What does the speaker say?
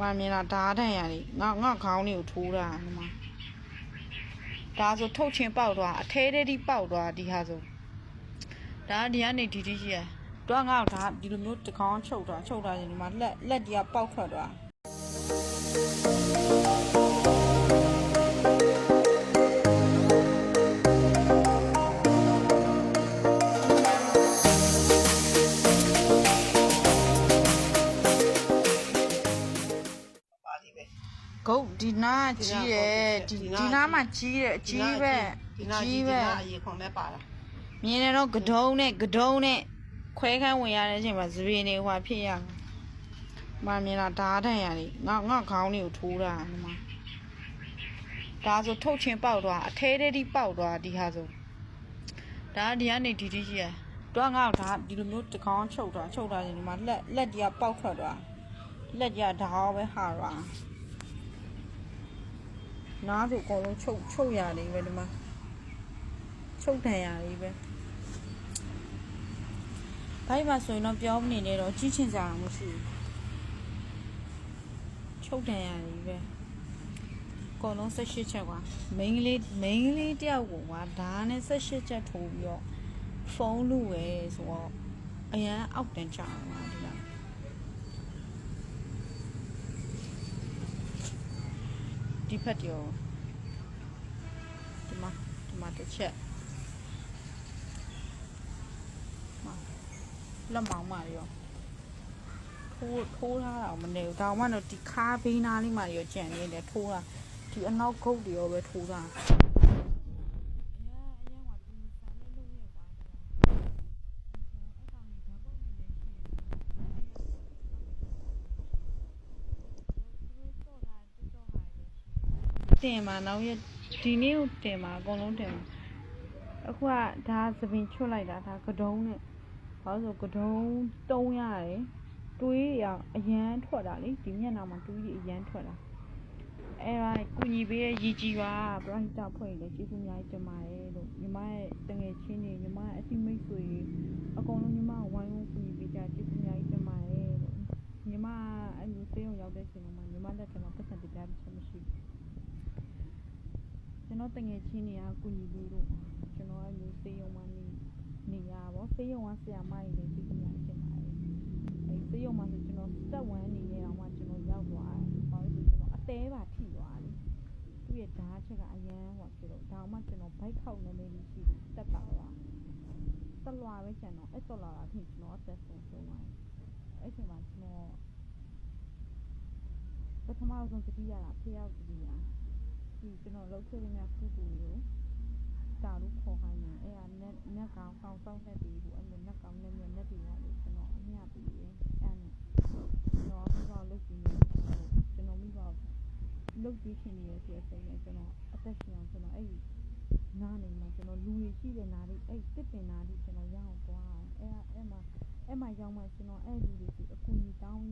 မမြင်လားဓာတ်တန်ရည်ငါငါခေါင်းလေးကိုထိုးတာဒီမှာဒါဆိုထုတ်ချင်းပေါက်သွားအထဲထဲထိပေါက်သွားဒီဟာဆိုဒါကဒီကနေဒီဒီရှိရတော့ငါ့ကိုဒါဒီလိုမျိုးတကောင်ချုပ်သွားချုပ်သွားရင်ဒီမှာလက်လက်ဒီကပေါက်ထွက်သွား ဂုတ်ဒီနာကကြီးတယ်ဒီဒီနာမှကြီးတယ်အကြီးပဲဒီအနာကြီးကြီးပဲပဲအရင်ခွန်မဲ့ပါတာမြင်တယ်တော့ကဒုံနဲ့ကဒုံနဲ့ခွဲခန်းဝင်ရတဲ့အချိန်မှာသပင်တွေဟွာဖြစ်ရမှာမမြင်လားဓာတ်တန်ရည်ငါငါခေါင်းလေးကိုထိုးတာဒီမှာဒါဆိုထုတ်ချင်းပေါက်သွားအထဲထဲထိပေါက်သွားဒီဟာဆိုဒါကဒီကနေဒီဒီရှိရတော့ငါ့ကိုဒါဒီလိုမျိုးတကောင်ချုပ်သွားချုပ်သွားရင်ဒီမှာလက်လက်ဒီကပေါက်ထွက်သွားလက်ကြီးကဓာတ်ပဲဟာသွား နားဆိုအကုန်လုံးချုပ်ချုပ်ရလေးပဲဒီမှာချုပ်တန်ရလေးပဲဘိုက်မှာဆိုရင်တော့ပြောမနေနဲ့တော့ကြီးချင်ကြတာမရှိဘူးချုပ်တန်ရလေးပဲအကုန်လုံး18ချက်ကွာမိန်းကလေးမိန်းကလေးတယောက်ကိုကွာဒါနဲ့18ချက်ထိုးပြီးတော့ဖုန်းလူပဲဆိုတော့အရန်အောက်တန်းကြအောင်ပါဒီလား ဒီဖက်ကျော်ဒီမှာဒီမှာတစ်ချက်ဟာလက်မောင်းမာရောထိုးထိုးထားတာမနေဘူးဒါမှတော့ဒီခါဘေးနားလေးမှာရောကြံနေတယ်ထိုးတာဒီအနောက်ဂုတ်တွေရောပဲထိုးတာ တင်မှာနောက်ရဒီနေ့ကိုတင်မှာအကုန်လုံးတင်မှာအခုကဒါသပင်ချွတ်လိုက်တာဒါကတုံးနဲ့ဘာလို့ဆိုကတုံးတုံးရတယ်တွေးရအရန်ထွက်တာလေဒီမျက်နှာမှာတွေးရအရန်ထွက်တာအဲ့ဒါကုညီပေးရဲ့ရည်ကြီးပါပရိသတ်ဖွဲ့လေကျေးဇူးအများကြီးတင်ပါတယ်လို့ညီမရဲ့တငယ်ချင်းတွေညီမရဲ့အတိမိတ်ဆွေတွေအကုန်လုံးညီမကိုဝိုင်းဝန်းကုညီပေးကြကျေးဇူးအများကြီးတင်ပါတယ်လို့ညီမအဲ့လိုစေးရုံရောက်တဲ့ချိန်မှာညီမလက်ထက်မှာပတ်စံတပြားတစ်ချက်မရှိဘူး ကျွန်တော်တငယ်ချင်းတွေကကုညီလေးတို့ကျွန်တော်အဲ့လိုစေယုံမှနေနေရပါဘောစေယုံကဆရာမကြီးလည်းသိကြရဖြစ်ပါတယ်အဲ့စေယုံမှာဆိုကျွန်တော်စက်ဝမ်းနေနေတော့မှကျွန်တော်ရောက်သွားတယ်ဘာလို့ဆိုကျွန်တော်အသေးပါထိသွားတယ်သူ့ရဲ့ဓာတ်ချက်ကအရန်ဟောဖြစ်တော့ဒါမှကျွန်တော်ဘိုက်ခောက်နေနေလို့ရှိတယ်တက်ပါသွားဆက်လွာပဲကျွန်တော်အဲ့ဆက်လွာတာထိကျွန်တော်အသက်ဆုံးဆုံးသွားတယ်အဲ့ချိန်မှာကျွန်တော်ပထမဆုံးသတိရတာဖျောက်သတိရ ဒီကျွန်တော်လောက်ခဲ့တဲ့များကုကူကိုတာလို့ခေါ်ခိုင်းတယ်အဲ့ဒါနက်နက်ကောင်ကောင်းဆောင်တဲ့ပြီးဘူးအဲ့လိုနက်ကောင်နဲ့မြက်နက်ပြီးသွားလို့ကျွန်တော်အမျှပြီးတယ်အဲ့နဲ့ကျွန်တော်မိဘလုတ်ပြီးနေကျွန်တော်မိဘလုတ်ပြီးရှင်နေရဆိုတဲ့စိတ်နဲ့ကျွန်တော်အသက်ရှင်အောင်ကျွန်တော်အဲ့ဒီနားနေမှာကျွန်တော်လူတွေရှိတဲ့နားလေးအဲ့တစ်ပင်နားလေးကျွန်တော်ရအောင်သွားအဲ့အဲ့မှာအဲ့မှာရောက်မှကျွန်တော်အဲ့လူတွေစီအကူကြီးတောင်း